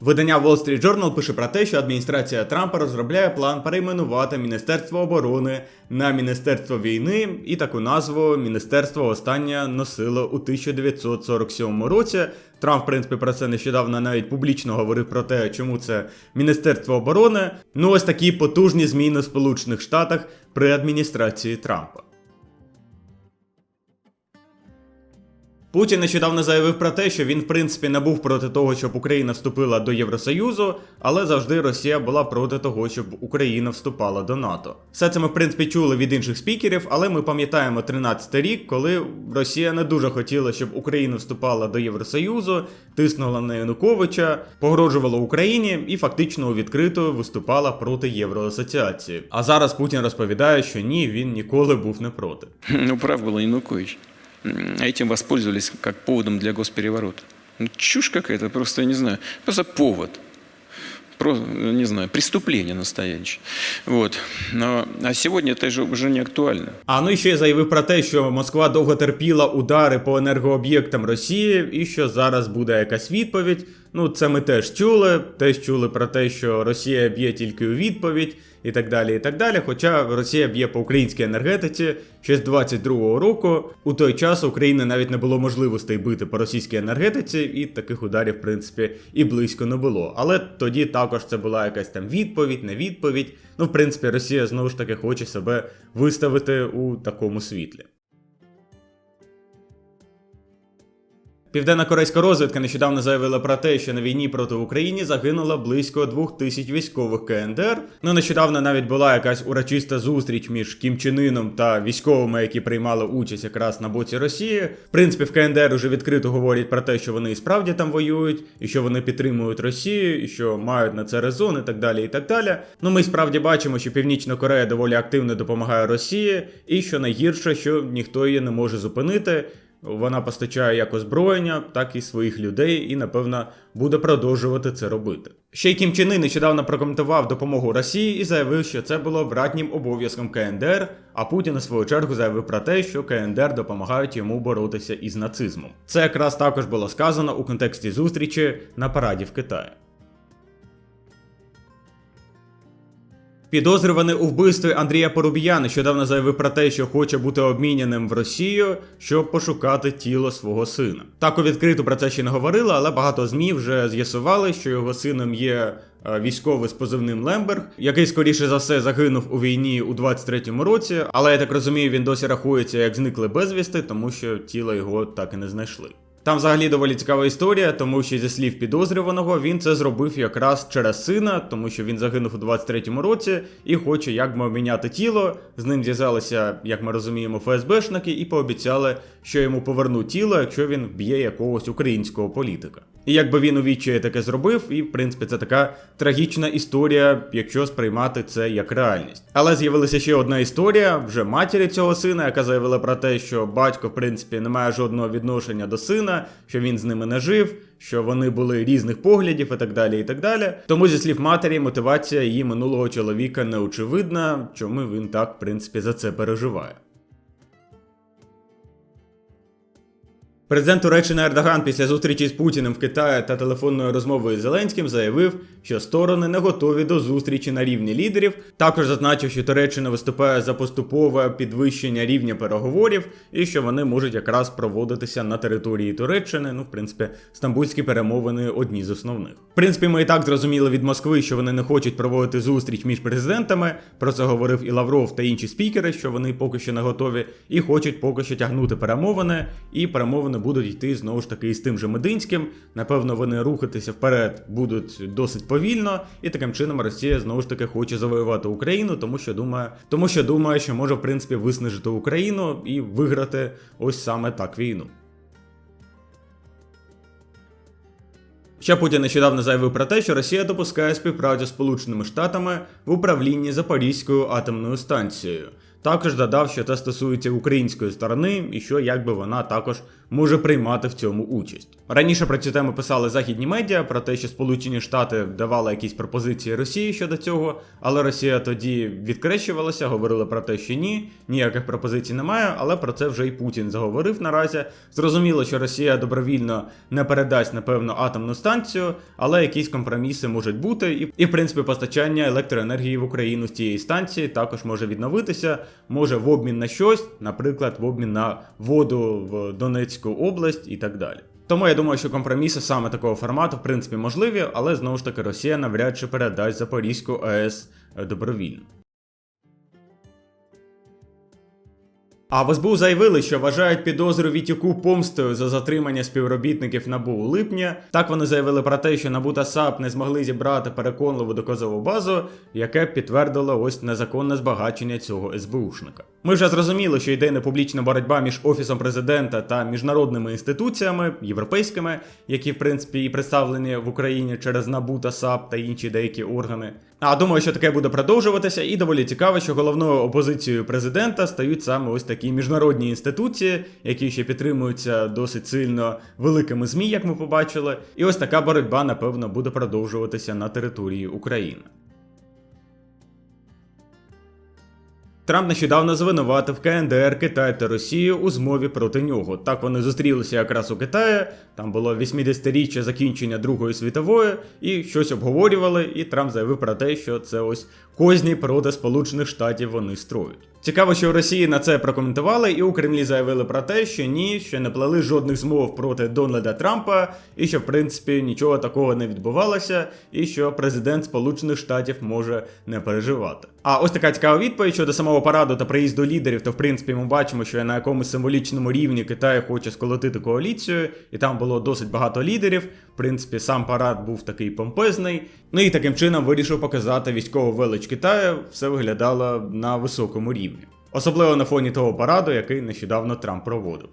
Видання Wall Street Journal пише про те, що адміністрація Трампа розробляє план перейменувати Міністерство оборони на Міністерство війни, і таку назву Міністерство останнє носило у 1947 році. Трамп, в принципі, про це нещодавно навіть публічно говорив про те, чому це Міністерство оборони. Ну ось такі потужні зміни в Сполучених Штатах при адміністрації Трампа. Путін нещодавно заявив про те, що він в принципі не був проти того, щоб Україна вступила до Євросоюзу, але завжди Росія була проти того, щоб Україна вступала до НАТО. Все це ми в принципі чули від інших спікерів, але ми пам'ятаємо 13-й рік, коли Росія не дуже хотіла, щоб Україна вступала до Євросоюзу, тиснула на Януковича, погрожувала Україні і фактично відкрито виступала проти Євроасоціації. А зараз Путін розповідає, що ні, він ніколи був не проти. Ну, прав был Янукович. Этим воспользовались как поводом для госпереворота. Ну, чушь какая-то, просто, я не знаю, просто повод. Просто, не знаю, преступление настоящее. Вот. Но, а сегодня это же уже не актуально. А ну і ще заявив про те, що Москва довго терпіла удари по енергооб'єктам Росії, і що зараз буде якась відповідь. Ну, це ми теж чули. Теж чули про те, що Росія б'є тільки у відповідь, і так далі. і так далі. Хоча Росія б'є по українській енергетиці ще з 22-го року. У той час України навіть не було можливостей бити по російській енергетиці, і таких ударів, в принципі, і близько не було. Але тоді також це була якась там відповідь, не відповідь. Ну, в принципі, Росія знову ж таки хоче себе виставити у такому світлі. Південна корейська розвідка нещодавно заявила про те, що на війні проти України загинуло близько двох тисяч військових КНДР. Ну нещодавно навіть була якась урочиста зустріч між Кім Чен Іном та військовими, які приймали участь якраз на боці Росії. В принципі, в КНДР уже відкрито говорять про те, що вони і справді там воюють, і що вони підтримують Росію, і що мають на це резон, і так далі. І так далі. Ну ми справді бачимо, що Північна Корея доволі активно допомагає Росії, і що найгірше, що ніхто її не може зупинити. Вона постачає як озброєння, так і своїх людей, і напевно буде продовжувати це робити. Ще й Кім Чен Ын нещодавно прокоментував допомогу Росії і заявив, що це було братнім обов'язком КНДР. А Путін у свою чергу заявив про те, що КНДР допомагають йому боротися із нацизмом. Це якраз також було сказано у контексті зустрічі на параді в Китаї. Підозрюваний у вбивстві Андрія Порубія нещодавно заявив про те, що хоче бути обміняним в Росію, щоб пошукати тіло свого сина. Так у відкрито про це ще не говорили, але багато змі вже з'ясували, що його сином є е, військовий з позивним Лемберг, який скоріше за все загинув у війні у 23-му році. Але я так розумію, він досі рахується як зниклий безвісти, тому що тіло його так і не знайшли. Там взагалі доволі цікава історія, тому що зі слів підозрюваного він це зробив якраз через сина, тому що він загинув у 23-му році і хоче якби міняти тіло. З ним зв'язалися, як ми розуміємо, ФСБшники і пообіцяли, що йому повернуть тіло, якщо він вб'є якогось українського політика. І якби він у відчаї таке зробив, і в принципі це така трагічна історія, якщо сприймати це як реальність. Але з'явилася ще одна історія вже матері цього сина, яка заявила про те, що батько, в принципі, не має жодного відношення до сина, що він з ними не жив, що вони були різних поглядів і так далі. і так далі. Тому, зі слів матері, мотивація її минулого чоловіка не очевидна, чому він так, в принципі, за це переживає. Президент Туреччини Ердоган після зустрічі з Путіним в Китаї та телефонної розмови з Зеленським заявив, що сторони не готові до зустрічі на рівні лідерів. Також зазначив, що Туреччина виступає за поступове підвищення рівня переговорів і що вони можуть якраз проводитися на території Туреччини. Ну, в принципі, стамбульські перемовини одні з основних. В принципі, ми і так зрозуміли від Москви, що вони не хочуть проводити зустріч між президентами. Про це говорив і Лавров та інші спікери, що вони поки що не готові, і хочуть поки що тягнути перемовини, і перемовини будуть йти знову ж таки із тим же Мединським. Напевно, вони рухатися вперед будуть досить повільно, і таким чином Росія знову ж таки хоче завоювати Україну, тому що думає, тому що думає, що може в принципі виснажити Україну і виграти ось саме так війну. Ще Путін нещодавно заявив про те, що Росія допускає співпрацю з Сполученими Штатами в управлінні Запорізькою атомною станцією. Також додав, що це стосується української сторони і що якби вона також може приймати в цьому участь. Раніше про цю тему писали західні медіа про те, що Сполучені Штати давали якісь пропозиції Росії щодо цього, але Росія тоді відкрещувалася, говорили про те, що ні, ніяких пропозицій немає, але про це вже і Путін заговорив наразі. Зрозуміло, що Росія добровільно не передасть, напевно, атомну станцію, але якісь компроміси можуть бути, і, і в принципі постачання електроенергії в Україну з цієї станції також може відновитися, може в обмін на щось, наприклад, в обмін на воду в Донецьку область і так далі. Тому я думаю, що компроміси саме такого формату в принципі можливі, але знову ж таки Росія навряд чи передасть Запорізьку АЕС е, добровільно. А в СБУ заявили, що вважають підозру Вітюку помстою за затримання співробітників НАБУ у липні. Так вони заявили про те, що НАБУ та САП не змогли зібрати переконливу доказову базу, яке підтвердило ось незаконне збагачення цього СБУшника. Ми вже зрозуміли, що йде непублічна боротьба між офісом президента та міжнародними інституціями, європейськими, які в принципі і представлені в Україні через НАБУ та САП та інші деякі органи. А думаю, що таке буде продовжуватися, і доволі цікаво, що головною опозицією президента стають саме ось такі міжнародні інституції, які ще підтримуються досить сильно великими змі, як ми побачили. І ось така боротьба, напевно, буде продовжуватися на території України. Трамп нещодавно звинуватив КНДР, Китай та Росію у змові проти нього. Так вони зустрілися якраз у Китаї. Там було 80-річчя закінчення Другої світової, і щось обговорювали. І Трамп заявив про те, що це ось козні проти Сполучених Штатів вони строють. Цікаво, що в Росії на це прокоментували, і у Кремлі заявили про те, що ні, що не плели жодних змов проти Дональда Трампа, і що в принципі нічого такого не відбувалося, і що президент Сполучених Штатів може не переживати. А ось така цікава відповідь щодо самого параду та приїзду лідерів, то в принципі ми бачимо, що на якомусь символічному рівні Китай хоче сколотити коаліцію, і там було досить багато лідерів. Принципі, сам парад був такий помпезний. Ну і таким чином вирішив показати військову велич Китаю, все виглядало на високому рівні. Особливо на фоні того параду, який нещодавно Трамп проводив.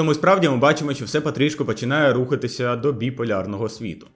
Тому справді ми бачимо, що все потрішку починає рухатися до біполярного світу.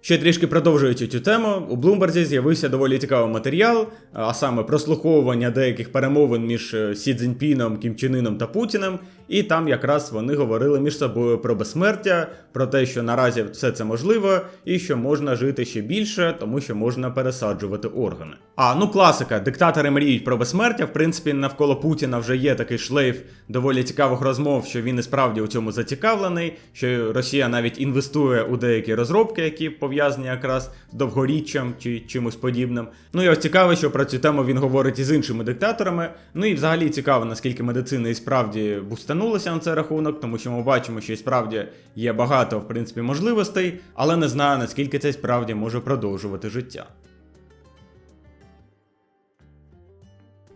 Ще трішки продовжуючи цю тему, у Блумберзі з'явився доволі цікавий матеріал, а саме прослуховування деяких перемовин між е, Сі Цзіньпіном, Кім Чен Іном та Путіним, і там якраз вони говорили між собою про безсмертя, про те, що наразі все це можливо, і що можна жити ще більше, тому що можна пересаджувати органи. А ну класика, диктатори мріють про безсмертя. В принципі, навколо Путіна вже є такий шлейф доволі цікавих розмов, що він і справді у цьому зацікавлений, що Росія навіть інвестує у деякі розробки, які пов'язані якраз з довгоріччям чи чимось подібним. Ну і ось цікаво, що про цю тему він говорить і з іншими диктаторами. Ну і взагалі цікаво, наскільки медицина і справді бустанулася на цей рахунок, тому що ми бачимо, що і справді є багато в принципі можливостей, але не знаю наскільки це справді може продовжувати життя.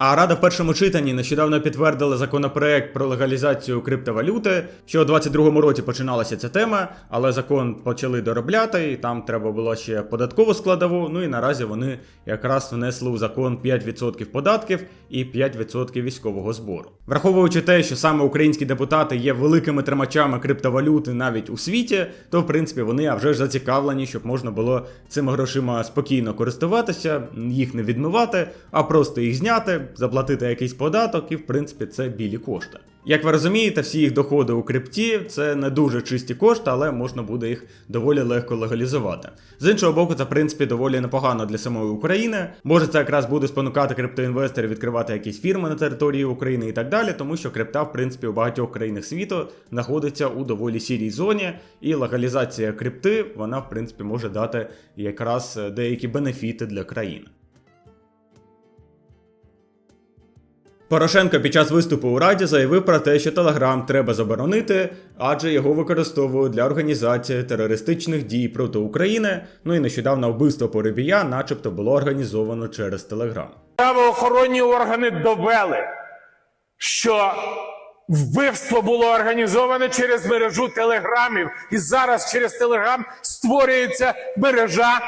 А Рада в першому читанні нещодавно підтвердила законопроект про легалізацію криптовалюти. Ще у 22-му році починалася ця тема, але закон почали доробляти, і там треба було ще податкову складову. Ну і наразі вони якраз внесли у закон 5% податків і 5% військового збору. Враховуючи те, що саме українські депутати є великими тримачами криптовалюти навіть у світі, то в принципі вони вже ж зацікавлені, щоб можна було цими грошима спокійно користуватися, їх не відмивати, а просто їх зняти заплатити якийсь податок, і в принципі це білі кошти. Як ви розумієте, всі їх доходи у крипті це не дуже чисті кошти, але можна буде їх доволі легко легалізувати. З іншого боку, це в принципі доволі непогано для самої України. Може, це якраз буде спонукати криптоінвесторів відкривати якісь фірми на території України і так далі, тому що крипта, в принципі, у багатьох країнах світу знаходиться у доволі сірій зоні, і легалізація крипти вона в принципі може дати якраз деякі бенефіти для країни. Порошенко під час виступу у Раді заявив про те, що Телеграм треба заборонити, адже його використовують для організації терористичних дій проти України. Ну і нещодавно вбивство Порибія, начебто, було організовано через Телеграм. Правоохоронні органи довели, що вбивство було організоване через мережу телеграмів, і зараз через телеграм створюється мережа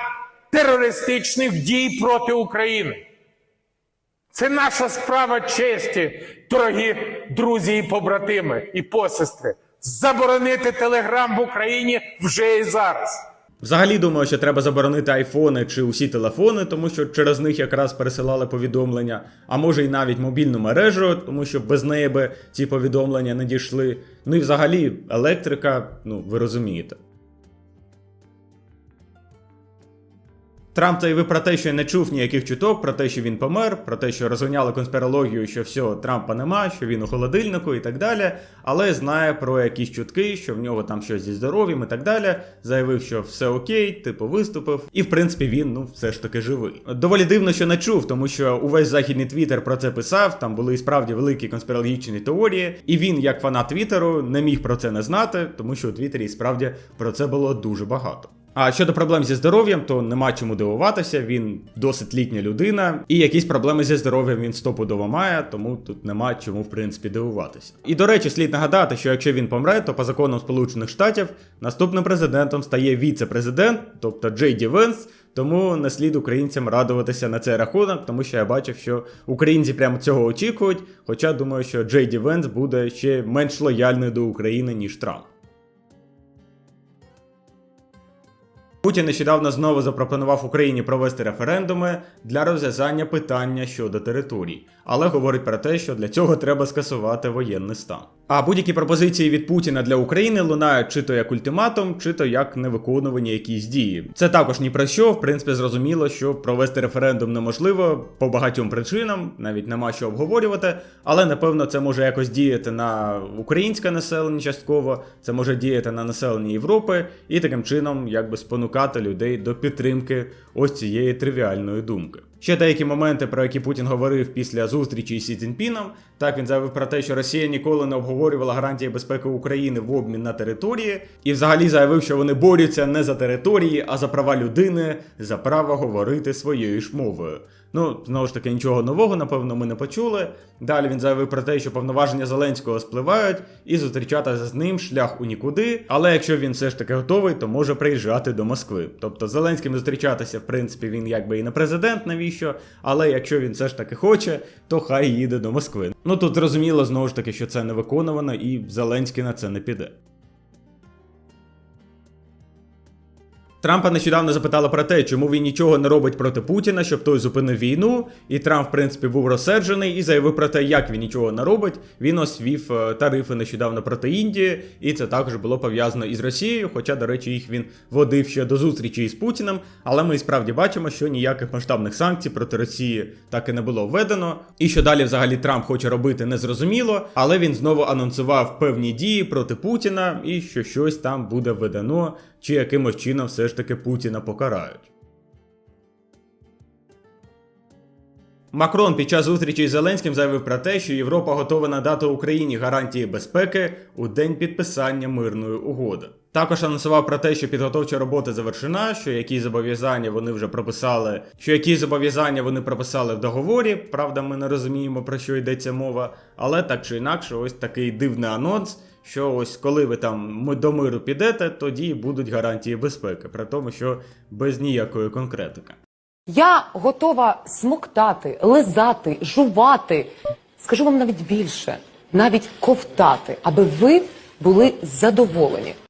терористичних дій проти України. Це наша справа честі, дорогі друзі і побратими і посестри. Заборонити телеграм в Україні вже і зараз. Взагалі думаю, що треба заборонити айфони чи усі телефони, тому що через них якраз пересилали повідомлення, а може й навіть мобільну мережу, тому що без неї би ці повідомлення не дійшли. Ну і взагалі електрика, ну ви розумієте. Трамп заявив про те, що не чув ніяких чуток, про те, що він помер, про те, що розганяли конспірологію, що все, Трампа нема, що він у холодильнику і так далі. Але знає про якісь чутки, що в нього там щось зі здоров'ям і так далі. Заявив, що все окей, типу виступив. І в принципі він ну все ж таки живий. Доволі дивно, що не чув, тому що увесь західний твіттер про це писав. Там були і справді великі конспірологічні теорії. І він, як фанат Твіттеру, не міг про це не знати, тому що у Твіттері справді про це було дуже багато. А щодо проблем зі здоров'ям, то нема чому дивуватися. Він досить літня людина, і якісь проблеми зі здоров'ям він стопудово має, тому тут нема чому в принципі дивуватися. І до речі, слід нагадати, що якщо він помре, то по законам Сполучених Штатів наступним президентом стає віце-президент, тобто Джей Ді Венс. Тому не слід українцям радуватися на цей рахунок, тому що я бачив, що українці прямо цього очікують. Хоча думаю, що Джей Ді Венс буде ще менш лояльний до України, ніж Трамп. Путін нещодавно знову запропонував Україні провести референдуми для розв'язання питання щодо територій, але говорить про те, що для цього треба скасувати воєнний стан. А будь-які пропозиції від Путіна для України лунають чи то як ультиматум, чи то як невиконувані якісь дії. Це також ні про що. В принципі, зрозуміло, що провести референдум неможливо по багатьом причинам, навіть нема що обговорювати. Але напевно це може якось діяти на українське населення частково, це може діяти на населення Європи, і таким чином якби спонукати людей до підтримки ось цієї тривіальної думки. Ще деякі моменти, про які Путін говорив після зустрічі із Сі Цзіньпіном. Так він заявив про те, що Росія ніколи не обговорювала гарантії безпеки України в обмін на території, і взагалі заявив, що вони борються не за території, а за права людини, за право говорити своєю ж мовою. Ну, знову ж таки, нічого нового, напевно, ми не почули. Далі він заявив про те, що повноваження Зеленського спливають, і зустрічатися з ним шлях у нікуди. Але якщо він все ж таки готовий, то може приїжджати до Москви. Тобто з Зеленським зустрічатися, в принципі, він якби і не президент, навіщо? Але якщо він все ж таки хоче, то хай їде до Москви. Ну тут зрозуміло знову ж таки, що це не виконувано, і Зеленський на це не піде. Трампа нещодавно запитали про те, чому він нічого не робить проти Путіна, щоб той зупинив війну. І Трамп, в принципі, був розсерджений і заявив про те, як він нічого не робить. Він ось ввів е, тарифи нещодавно проти Індії, і це також було пов'язано із Росією. Хоча, до речі, їх він водив ще до зустрічі із Путіним. Але ми і справді бачимо, що ніяких масштабних санкцій проти Росії так і не було введено. І що далі взагалі Трамп хоче робити, незрозуміло. Але він знову анонсував певні дії проти Путіна і що щось там буде введено, чи якимось чином все ж таки Путіна покарають. Макрон під час зустрічі з Зеленським заявив про те, що Європа готова надати Україні гарантії безпеки у день підписання мирної угоди. Також анонсував про те, що підготовча робота завершена, що які зобов'язання вони вже прописали, що які зобов'язання вони прописали в договорі. Правда, ми не розуміємо про що йдеться мова, але так чи інакше, ось такий дивний анонс. Що ось коли ви там до миру підете, тоді будуть гарантії безпеки, при тому, що без ніякої конкретики. Я готова смоктати, лизати, жувати. Скажу вам навіть більше, навіть ковтати, аби ви були задоволені.